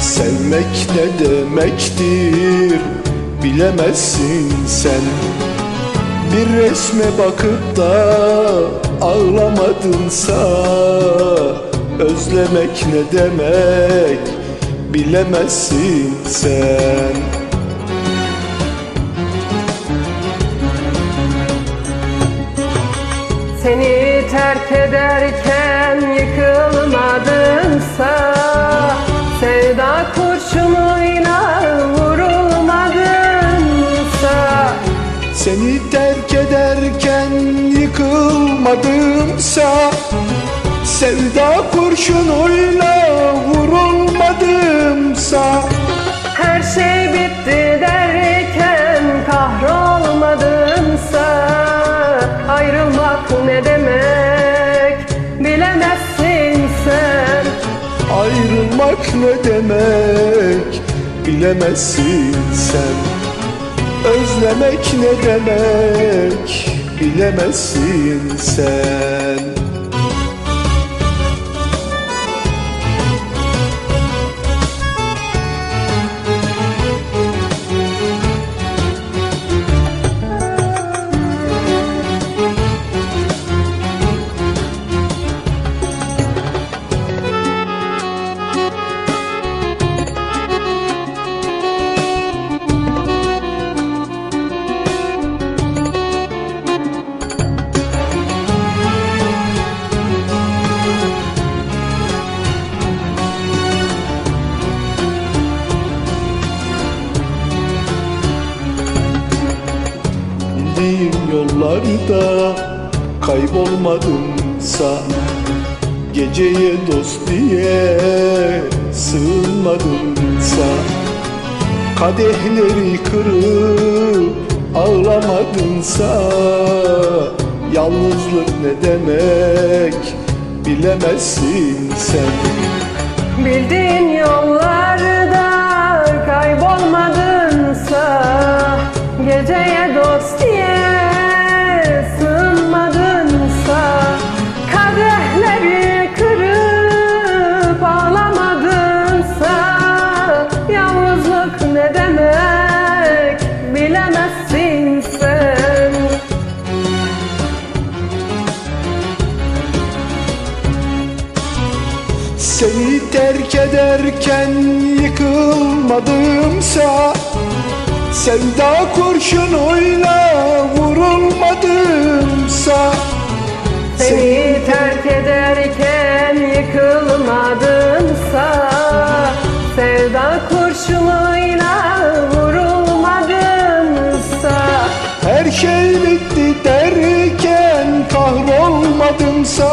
Sevmek ne demektir bilemezsin sen. Bir resme bakıp da ağlamadınsa Özlemek ne demek bilemezsin sen. Seni terk ederken Seni terk ederken yıkılmadımsa Sevda kurşunuyla vurulmadımsa. Her şey bitti derken kahrolmadınsa Ayrılmak ne demek bilemezsin sen. Ayrılmak ne demek bilemezsin sen Özlemek ne demek bilemezsin sen Bildiğim yollarda kaybolmadımsa Geceye dost diye sığınmadımsa Kadehleri kırıp ağlamadınsa Yalnızlık ne demek bilemezsin sen. Bildiğin yollarda ederken yıkılmadımsa Sevda kurşunuyla vurulmadımsa. Seni terk ederken yıkılmadınsa Sevda kurşunuyla vurulmadınsa Her şey bitti derken kahrolmadımsa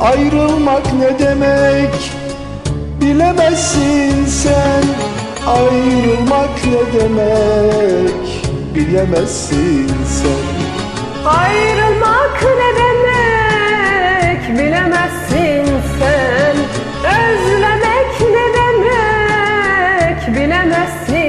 Ayrılmak ne demek Bilemezsin sen ayrılmak ne demek? Bilemezsin sen. Ayrılmak ne demek? Bilemezsin sen. Özlemek ne demek? Bilemezsin